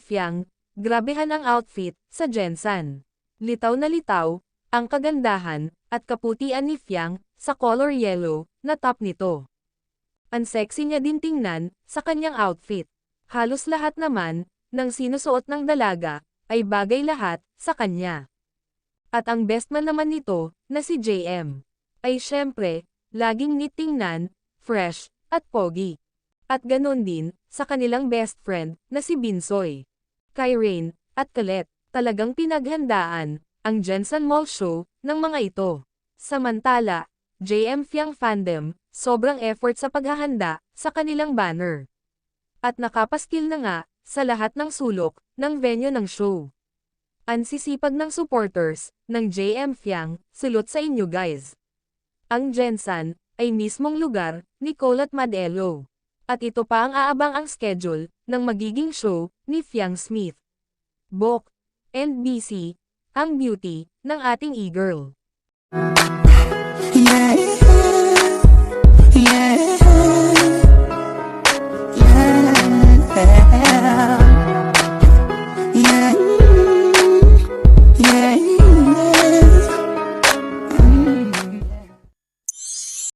Fiang, grabehan ang outfit sa Jensen. Litaw na litaw, ang kagandahan, at kaputian ni Fiang, sa color yellow, na top nito. Ang sexy niya din tingnan, sa kanyang outfit. Halos lahat naman, ng sinusuot ng dalaga, ay bagay lahat, sa kanya. At ang best man naman nito, na si JM, ay syempre, laging neat tingnan, fresh, at pogi. At ganon din, sa kanilang best friend, na si Binsoy. Rain, at Colette, talagang pinaghandaan, ang Jensen Mall Show, ng mga ito. Samantala, JM Fiang fandom, sobrang effort sa paghahanda, sa kanilang banner. At nakapaskil na nga, sa lahat ng sulok, ng venue ng show. Ang sisipag ng supporters, ng JM Fiang, sulot sa inyo guys. Ang Jensen, ay mismong lugar, ni Cole at Madelo at ito pa ang aabang ang schedule ng magiging show ni Fiang Smith. Book, NBC, ang beauty ng ating e-girl. Yeah, yeah, yeah.